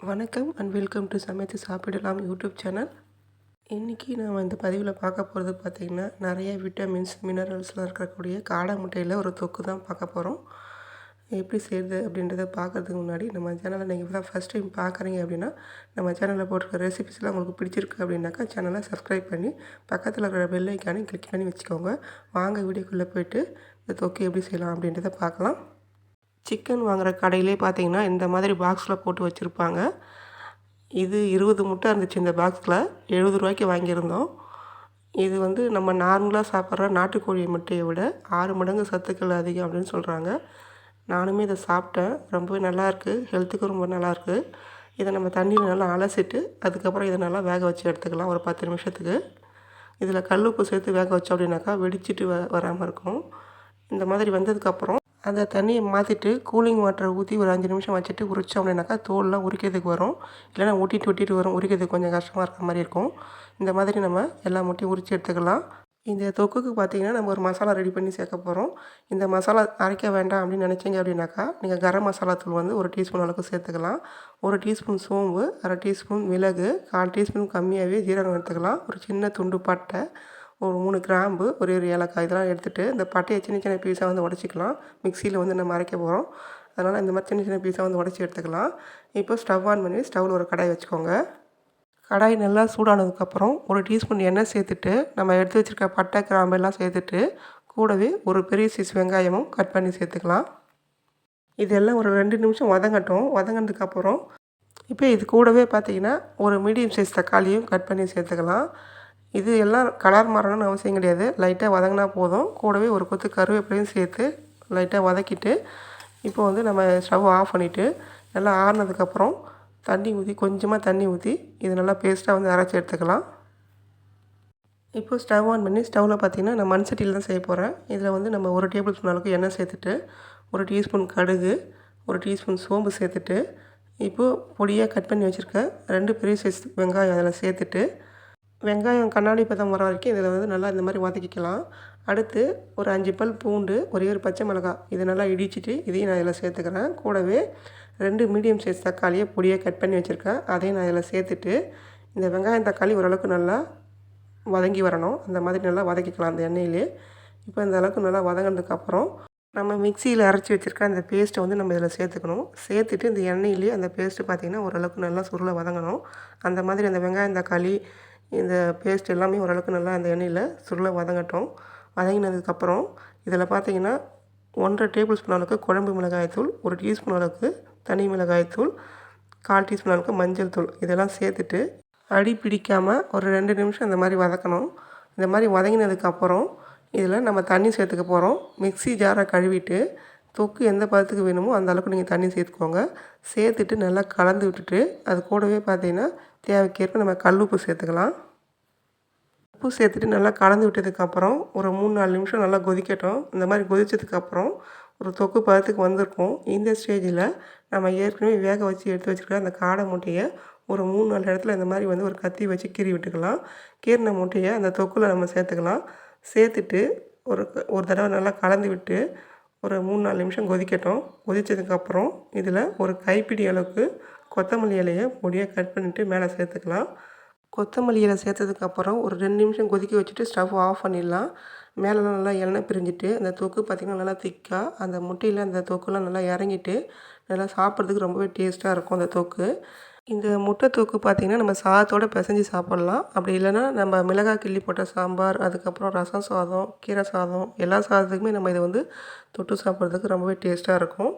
வணக்கம் and welcome to சமைத்து சாப்பிடலாம் யூடியூப் சேனல் இன்றைக்கி நான் இந்த பதிவில் பார்க்க போகிறது பார்த்திங்கன்னா நிறைய விட்டமின்ஸ் மினரல்ஸ்லாம் இருக்கக்கூடிய காடை முட்டையில் ஒரு தொக்கு தான் பார்க்க போகிறோம் எப்படி செய்யுது அப்படின்றத பார்க்குறதுக்கு முன்னாடி நம்ம சேனலை நீங்கள் தான் ஃபஸ்ட் டைம் பார்க்குறீங்க அப்படின்னா நம்ம சேனலில் போட்டிருக்க ரெசிபிஸ்லாம் உங்களுக்கு பிடிச்சிருக்கு அப்படின்னாக்கா சேனலை சப்ஸ்கிரைப் பண்ணி பக்கத்தில் இருக்கிற பெல் ஐக்கானையும் கிளிக் பண்ணி வச்சுக்கோங்க. வாங்க வீடியோக்குள்ளே போயிட்டு இந்த தொக்கு எப்படி செய்யலாம் அப்படின்றத பார்க்கலாம். சிக்கன் வாங்குகிற கடையிலே பார்த்தீங்கன்னா இந்த மாதிரி பாக்ஸில் போட்டு வச்சுருப்பாங்க. இது இருபது முட்டை இருந்துச்சு இந்த பாக்ஸில் எழுபது ரூபாய்க்கு வாங்கியிருந்தோம். இது வந்து நம்ம நார்மலாக சாப்பிட்ற நாட்டுக்கோழி முட்டையை விட ஆறு மடங்கு சத்துக்கள் அதிகம் அப்படின்னு சொல்கிறாங்க நானுமே இதை சாப்பிட்டேன். ரொம்பவே நல்லாயிருக்கு ஹெல்த்துக்கும் ரொம்ப நல்லாயிருக்கு இதை நம்ம தண்ணியில் நல்லா அலசிட்டு அதுக்கப்புறம் இதை நல்லா வேக வச்சு எடுத்துக்கலாம். ஒரு பத்து நிமிஷத்துக்கு. இதில் கல் உப்பு சேர்த்து வேக வச்சோம் அப்படின்னாக்கா வெடிச்சிட்டு வ வராமல் இருக்கும். இந்த மாதிரி வந்ததுக்கப்புறம் அந்த தண்ணியை மாற்றிட்டு கூலிங் வாட்டரை ஊற்றி ஒரு அஞ்சு நிமிஷம் வச்சுட்டு உரித்தோம் அப்படின்னாக்கா தோல்லாம் உரிக்கிறதுக்கு வரும். இல்லைனா ஒட்டிட்டு ஒட்டிட்டு வரும். உரிக்கிறதுக்கு கொஞ்சம் கஷ்டமாக இருக்கிற மாதிரி இருக்கும். இந்த மாதிரி நம்ம எல்லா முட்டையும் உரித்து எடுத்துக்கலாம். இந்த தொக்குக்கு பார்த்திங்கன்னா நம்ம ஒரு மசாலா ரெடி பண்ணி சேர்க்க போகிறோம் இந்த மசாலா அரைக்க வேண்டாம் அப்படின்னு நினச்சிங்க அப்படின்னாக்கா நீங்கள் கரம் மசாலா தூள் வந்து ஒரு டீஸ்பூன் அளவுக்கு சேர்த்துக்கலாம். ஒரு டீஸ்பூன் சோம்பு அரை டீஸ்பூன் மிளகு கால் டீஸ்பூன் கம்மியாகவே ஜீரகம் எடுத்துக்கலாம். ஒரு சின்ன துண்டு பட்டை ஒரு மூணு கிராம்பு ஒரு ஒரு ஏலக்காய் இதெல்லாம் எடுத்துகிட்டு இந்த பட்டையை சின்ன சின்ன பீஸாக வந்து உடச்சிக்கலாம். மிக்சியில் வந்து நம்ம அரைக்க போகிறோம் அதனால் இந்த மாதிரி சின்ன சின்ன பீஸாக வந்து உடச்சி எடுத்துக்கலாம். இப்போ ஸ்டவ் ஆன் பண்ணி ஸ்டவ்வில் ஒரு கடாய் வச்சுக்கோங்க. கடாய் நல்லா சூடானதுக்கப்புறம் ஒரு டீஸ்பூன் எண்ணெய் சேர்த்துட்டு நம்ம எடுத்து வச்சுருக்க பட்டை கிராம்பு எல்லாம் சேர்த்துட்டு கூடவே ஒரு பெரிய சைஸ் வெங்காயமும் கட் பண்ணி சேர்த்துக்கலாம். இதெல்லாம் ஒரு ரெண்டு நிமிஷம் வதங்கட்டும். வதங்கினதுக்கப்புறம் இப்போ இது கூடவே பார்த்தீங்கன்னா ஒரு மீடியம் சைஸ் தக்காளியும் கட் பண்ணி சேர்த்துக்கலாம். இது எல்லாம் கலர் மாறணும்னு அவசியம் கிடையாது. லைட்டாக வதங்கினா போதும். கூடவே ஒரு கொத்து கருவேப்பிலையும் சேர்த்து லைட்டாக வதக்கிட்டு இப்போ வந்து நம்ம ஸ்டவ் ஆஃப் பண்ணிவிட்டு நல்லா ஆறுனதுக்கப்புறம் தண்ணி ஊற்றி கொஞ்சமாக தண்ணி ஊற்றி இது நல்லா பேஸ்ட்டாக வந்து அரைச்சி எடுத்துக்கலாம். இப்போ ஸ்டவ் ஆன் பண்ணி ஸ்டவ்வில் பார்த்திங்கன்னா நான் மண் சட்டியில் தான் செய்ய போகிறேன் இதில் வந்து நம்ம ஒரு டேபிள் ஸ்பூன் அளவுக்கு எண்ணெய் சேர்த்துட்டு ஒரு டீஸ்பூன் கடுகு ஒரு டீஸ்பூன் சோம்பு சேர்த்துட்டு இப்போது பொடியாக கட் பண்ணி வச்சுருக்கேன் ரெண்டு பெரிய சைஸ் வெங்காயம் அதில் சேர்த்துட்டு வெங்காயம் கண்ணாடி பதம் வர வரைக்கும் இதில் வந்து நல்லா இந்த மாதிரி வதக்கிக்கலாம். அடுத்து ஒரு அஞ்சு பல் பூண்டு ஒரே ஒரு பச்சை மிளகாய் இதை நல்லா இடிச்சிட்டு இதையும் நான் இதில் சேர்த்துக்கிறேன். கூடவே ரெண்டு மீடியம் சைஸ் தக்காளியை பொடியாக கட் பண்ணி வச்சுருக்கேன். அதையும் நான் இதில் சேர்த்துட்டு இந்த வெங்காயம் தக்காளி ஓரளவுக்கு நல்லா வதங்கி வரணும். அந்த மாதிரி நல்லா வதக்கிக்கலாம் அந்த எண்ணெயிலே. இப்போ இந்த அளவுக்கு நல்லா வதங்கினதுக்கப்புறம் நம்ம மிக்சியில் அரைச்சி வச்சுருக்க அந்த பேஸ்ட்டை வந்து நம்ம இதில் சேர்த்துக்கணும். சேர்த்துட்டு இந்த எண்ணெயிலே அந்த பேஸ்ட்டு பார்த்திங்கன்னா ஓரளவுக்கு நல்லா சுருளை வதங்கணும். அந்த மாதிரி அந்த வெங்காயம் தக்காளி இந்த பேஸ்ட் எல்லாமே ஓரளவுக்கு நல்லா அந்த எண்ணெயில் சுருளை வதங்கட்டும். வதங்கினதுக்கப்புறம் இதில் பார்த்தீங்கன்னா ஒன்றரை டேபிள் ஸ்பூன் அளவுக்கு குழம்பு மிளகாய்த்தூள் ஒரு டீஸ்பூன் அளவுக்கு தனி மிளகாய்த்தூள் கால் டீஸ்பூன் அளவுக்கு மஞ்சள் தூள் இதெல்லாம் சேர்த்துட்டு அடி பிடிக்காமல் ஒரு ரெண்டு நிமிஷம் இந்த மாதிரி வதக்கணும். இந்த மாதிரி வதங்கினதுக்கப்புறம் இதில் நம்ம தண்ணி சேர்த்துக்க போகிறோம் மிக்சி ஜாரை கழுவிட்டு தொக்கு எந்த பதத்துக்கு வேணுமோ அந்த அளவுக்கு நீங்கள் தண்ணி சேர்த்துக்கோங்க. சேர்த்துட்டு நல்லா கலந்து விட்டுட்டு அது கூடவே பார்த்தீங்கன்னா தேவைக்கேற்ப நம்ம கல் உப்பு சேர்த்துக்கலாம். உப்பு சேர்த்துட்டு நல்லா கலந்து விட்டதுக்கப்புறம் ஒரு மூணு நாலு நிமிஷம் நல்லா கொதிக்கட்டும். இந்த மாதிரி கொதித்ததுக்கப்புறம் ஒரு தொக்கு பதத்துக்கு வந்திருக்கும். இந்த ஸ்டேஜில் நம்ம ஏற்கனவே வேக வச்சு எடுத்து வச்சுருக்க அந்த காடை முட்டையை ஒரு மூணு நாலு இடத்துல இந்த மாதிரி வந்து ஒரு கத்தி வச்சு கீறி விட்டுக்கலாம். கீறின முட்டையை அந்த தொக்கில் நம்ம சேர்த்துக்கலாம். சேர்த்துட்டு ஒரு ஒரு தடவை நல்லா கலந்து விட்டு ஒரு மூணு நாலு நிமிஷம் கொதிக்கட்டும். கொதித்ததுக்கப்புறம் இதில் ஒரு கைப்பிடி அளவுக்கு கொத்தமல்லி இலையை பொடியாக கட் பண்ணிவிட்டு மேலே சேர்த்துக்கலாம். கொத்தமல்லி இலை சேர்த்ததுக்கப்புறம் ஒரு ரெண்டு நிமிஷம் கொதிக்க வச்சுட்டு ஸ்டவ் ஆஃப் பண்ணிடலாம். மேலே நல்லா எண்ணெய் பிரிஞ்சுட்டு அந்த தொக்கு பார்த்திங்கன்னா நல்லா திக்காக அந்த முட்டையில் அந்த தொக்குலாம் நல்லா இறங்கிட்டு நல்லா சாப்பிட்றதுக்கு ரொம்பவே டேஸ்ட்டாக இருக்கும் அந்த தொக்கு. இந்த முட்டை தொக்கு பார்த்திங்கன்னா நம்ம சாதத்தோடு பிசைஞ்சு சாப்பிட்லாம். அப்படி இல்லைன்னா நம்ம மிளகாய் கிள்ளி போட்ட சாம்பார் அதுக்கப்புறம் ரசம் சாதம் கீரை சாதம் எல்லா சாதத்துக்குமே நம்ம இதை வந்து தொட்டு சாப்பிட்றதுக்கு ரொம்பவே டேஸ்ட்டாக இருக்கும்.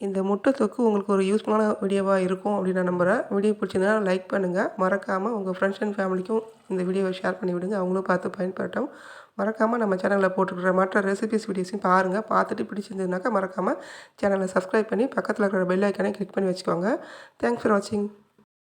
இந்த முட்டை தொக்கு உங்களுக்கு ஒரு யூஸ்ஃபுல்லான வீடியோவாக இருக்கும் அப்படின்னு நான் நம்புகிறேன் வீடியோ பிடிச்சிருந்தா லைக் பண்ணுங்கள் மறக்காமல் உங்கள் ஃப்ரெண்ட்ஸ் அண்ட் ஃபேமிலிக்கும் இந்த வீடியோவை ஷேர் பண்ணி விடுங்க. அவங்களும் பார்த்து பயன்படட்டும் மறக்காமல் நம்ம சேனலில் போட்டுருக்கிற மற்ற ரெசிபிஸ் வீடியோஸையும் பாருங்கள் பார்த்துட்டு பிடிச்சிருந்ததுனாக்கா மறக்காமல் சேனலை சப்ஸ்கிரைப் பண்ணி பக்கத்தில் இருக்கிற பெல் ஐக்கானே கிளிக் பண்ணி வச்சுக்கோங்க. தேங்க்ஸ் ஃபார் வாட்சிங்